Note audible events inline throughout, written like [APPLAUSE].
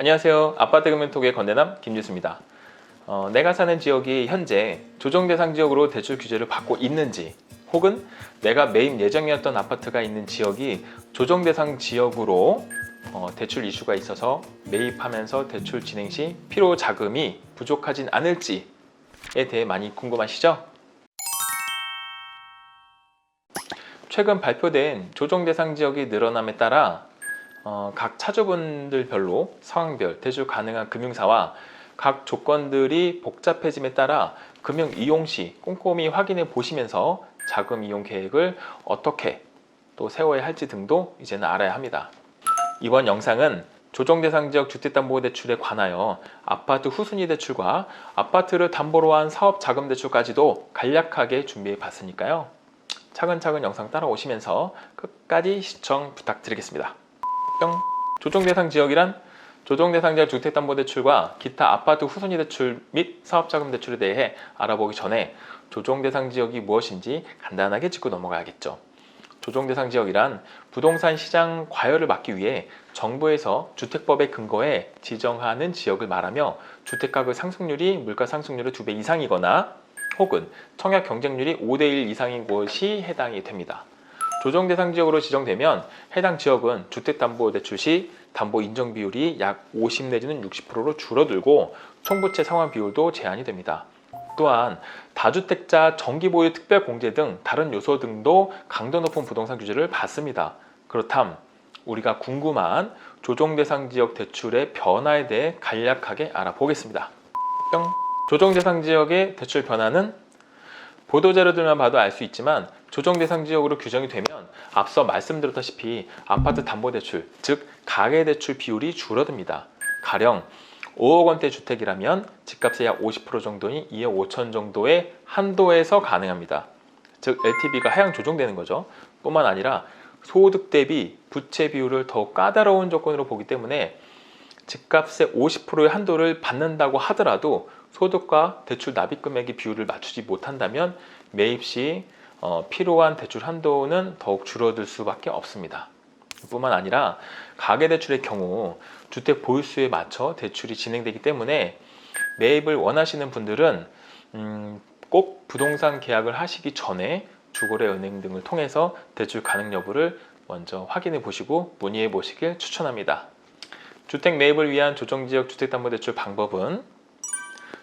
안녕하세요. 아파트 금융톡의 건대남 김유수입니다. 어, 내가 사는 지역이 현재 조정 대상 지역으로 대출 규제를 받고 있는지 혹은 내가 매입 예정이었던 아파트가 있는 지역이 조정 대상 지역으로 어, 대출 이슈가 있어서 매입하면서 대출 진행 시 필요 자금이 부족하진 않을지에 대해 많이 궁금하시죠? 최근 발표된 조정 대상 지역이 늘어남에 따라 어, 각 차주분들별로 상황별 대출 가능한 금융사와 각 조건들이 복잡해짐에 따라 금융 이용 시 꼼꼼히 확인해 보시면서 자금 이용 계획을 어떻게 또 세워야 할지 등도 이제는 알아야 합니다. 이번 영상은 조정 대상 지역 주택담보대출에 관하여 아파트 후순위 대출과 아파트를 담보로 한 사업 자금 대출까지도 간략하게 준비해 봤으니까요. 차근차근 영상 따라오시면서 끝까지 시청 부탁드리겠습니다. 뿅. 조정 대상 지역이란 조정 대상 지역 주택담보대출과 기타 아파트 후순위 대출 및 사업자금 대출에 대해 알아보기 전에 조정 대상 지역이 무엇인지 간단하게 짚고 넘어가야겠죠. 조정 대상 지역이란 부동산 시장 과열을 막기 위해 정부에서 주택법에 근거해 지정하는 지역을 말하며 주택가격 상승률이 물가 상승률의 2배 이상이거나 혹은 청약 경쟁률이 5대1 이상인 곳이 해당이 됩니다. 조정 대상 지역으로 지정되면 해당 지역은 주택담보대출 시 담보 인정 비율이 약 50 내지는 60%로 줄어들고 총부채 상환 비율도 제한이 됩니다. 또한 다주택자 정기보유 특별공제 등 다른 요소 등도 강도 높은 부동산 규제를 받습니다. 그렇담 우리가 궁금한 조정 대상 지역 대출의 변화에 대해 간략하게 알아보겠습니다. 뿅. 조정 대상 지역의 대출 변화는 보도 자료들만 봐도 알 수 있지만 조정 대상 지역으로 규정이 되면 앞서 말씀드렸다시피 아파트 담보 대출, 즉 가계 대출 비율이 줄어듭니다. 가령 5억 원대 주택이라면 집값의 약50% 정도인 2억 5천 정도의 한도에서 가능합니다. 즉 LTV가 하향 조정되는 거죠. 뿐만 아니라 소득 대비 부채 비율을 더욱 까다로운 조건으로 보기 때문에 집값의 50%의 한도를 받는다고 하더라도 소득과 대출 납입 금액의 비율을 맞추지 못한다면 매입 시 어, 필요한 대출 한도는 더욱 줄어들 수밖에 없습니다. 뿐만 아니라 가계대출의 경우 주택 보유수에 맞춰 대출이 진행되기 때문에 매입을 원하시는 분들은 음, 꼭 부동산 계약을 하시기 전에 주거래 은행 등을 통해서 대출 가능 여부를 먼저 확인해 보시고 문의해 보시길 추천합니다. 주택 매입을 위한 조정지역 주택담보대출 방법은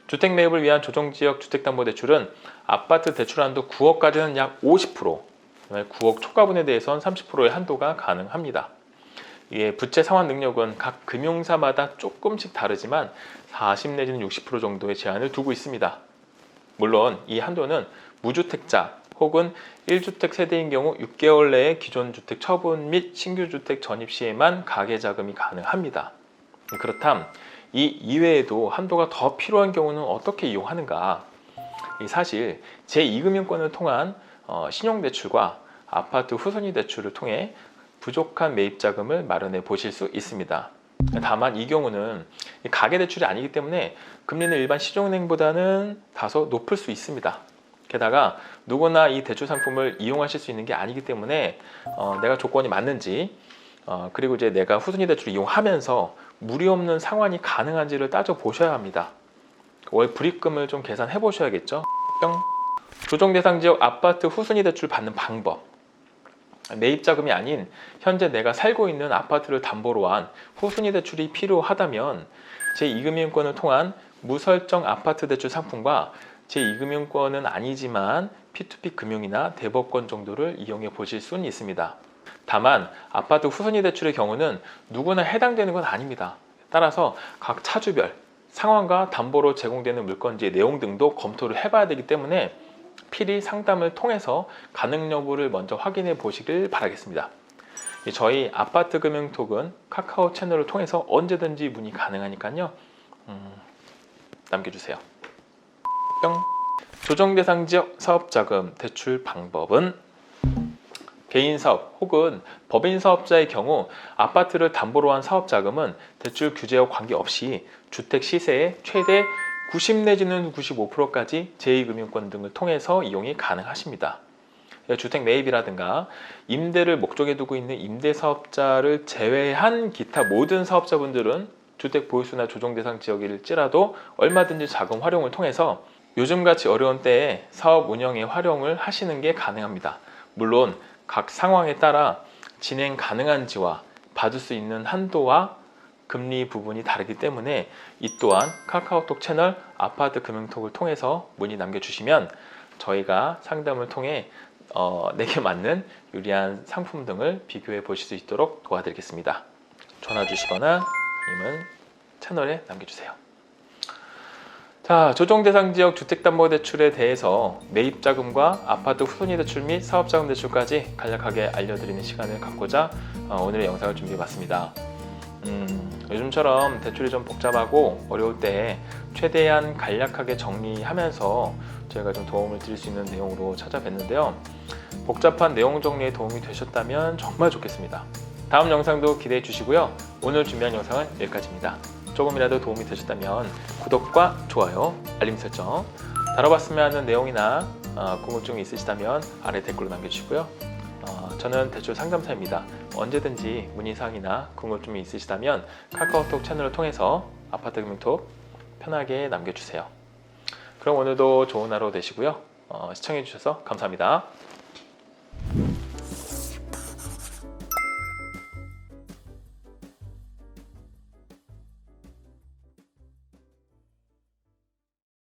주택 매입을 위한 조정지역 주택담보대출은 아파트 대출 한도 9억까지는 약 50%, 9억 초과분에 대해서는 30%의 한도가 가능합니다. 이에 부채 상환 능력은 각 금융사마다 조금씩 다르지만 40 내지는 60% 정도의 제한을 두고 있습니다. 물론 이 한도는 무주택자 혹은 1주택 세대인 경우 6개월 내에 기존 주택 처분 및 신규 주택 전입 시에만 가계 자금이 가능합니다. 그렇담 이 이외에도 한도가 더 필요한 경우는 어떻게 이용하는가? 이 사실 제2금융권을 통한 어, 신용대출과 아파트 후순위 대출을 통해 부족한 매입 자금을 마련해 보실 수 있습니다. 다만 이 경우는 가계 대출이 아니기 때문에 금리는 일반 시중은행보다는 다소 높을 수 있습니다. 게다가 누구나 이 대출 상품을 이용하실 수 있는 게 아니기 때문에 어, 내가 조건이 맞는지 어, 그리고 이제 내가 후순위 대출을 이용하면서 무리 없는 상환이 가능한지를 따져 보셔야 합니다. 월 불입금을 좀 계산해 보셔야겠죠. 뿅. 조정 대상 지역 아파트 후순위 대출 받는 방법. 매입 자금이 아닌 현재 내가 살고 있는 아파트를 담보로 한 후순위 대출이 필요하다면 제2금융권을 통한 무설정 아파트 대출 상품과 제2금융권은 아니지만 P2P 금융이나 대법권 정도를 이용해 보실 수는 있습니다. 다만 아파트 후순위 대출의 경우는 누구나 해당되는 건 아닙니다. 따라서 각 차주별 상황과 담보로 제공되는 물건지의 내용 등도 검토를 해봐야 되기 때문에 필히 상담을 통해서 가능 여부를 먼저 확인해 보시길 바라겠습니다. 저희 아파트 금융톡은 카카오 채널을 통해서 언제든지 문의 가능하니까요. 음, 남겨주세요. 뿅. 조정 대상 지역 사업 자금 대출 방법은 개인 사업 혹은 법인 사업자의 경우 아파트를 담보로 한 사업 자금은 대출 규제와 관계없이 주택 시세의 최대 90 내지는 95%까지 제2금융권 등을 통해서 이용이 가능하십니다. 주택 매입이라든가 임대를 목적에 두고 있는 임대 사업자를 제외한 기타 모든 사업자분들은 주택 보유수나 조정 대상 지역일지라도 얼마든지 자금 활용을 통해서 요즘같이 어려운 때에 사업 운영에 활용을 하시는 게 가능합니다. 물론 각 상황에 따라 진행 가능한지와 받을 수 있는 한도와 금리 부분이 다르기 때문에 이 또한 카카오톡 채널 아파트 금융톡을 통해서 문의 남겨주시면 저희가 상담을 통해 어, [LAUGHS] 내게 맞는 유리한 상품 등을 비교해 보실 수 있도록 도와드리겠습니다. 전화 주시거나 아니면 채널에 남겨주세요. 자, 조정 대상 지역 주택담보대출에 대해서 매입 자금과 아파트 후손이 대출 및 사업 자금 대출까지 간략하게 알려드리는 시간을 갖고자 어, 오늘의 영상을 준비해봤습니다. 음, 요즘처럼 대출이 좀 복잡하고 어려울 때 최대한 간략하게 정리하면서 저희가 좀 도움을 드릴 수 있는 내용으로 찾아뵀는데요. 복잡한 내용 정리에 도움이 되셨다면 정말 좋겠습니다. 다음 영상도 기대해 주시고요. 오늘 준비한 영상은 여기까지입니다. 조금이라도 도움이 되셨다면 구독과 좋아요, 알림 설정, 다뤄봤으면 하는 내용이나 어, 궁금증이 있으시다면 아래 댓글로 남겨주시고요. 어, 저는 대출 상담사입니다. 언제든지 문의사항이나 궁금증이 있으시다면 카카오톡 채널을 통해서 아파트 금융톡 편하게 남겨주세요. 그럼 오늘도 좋은 하루 되시고요. 어, 시청해주셔서 감사합니다.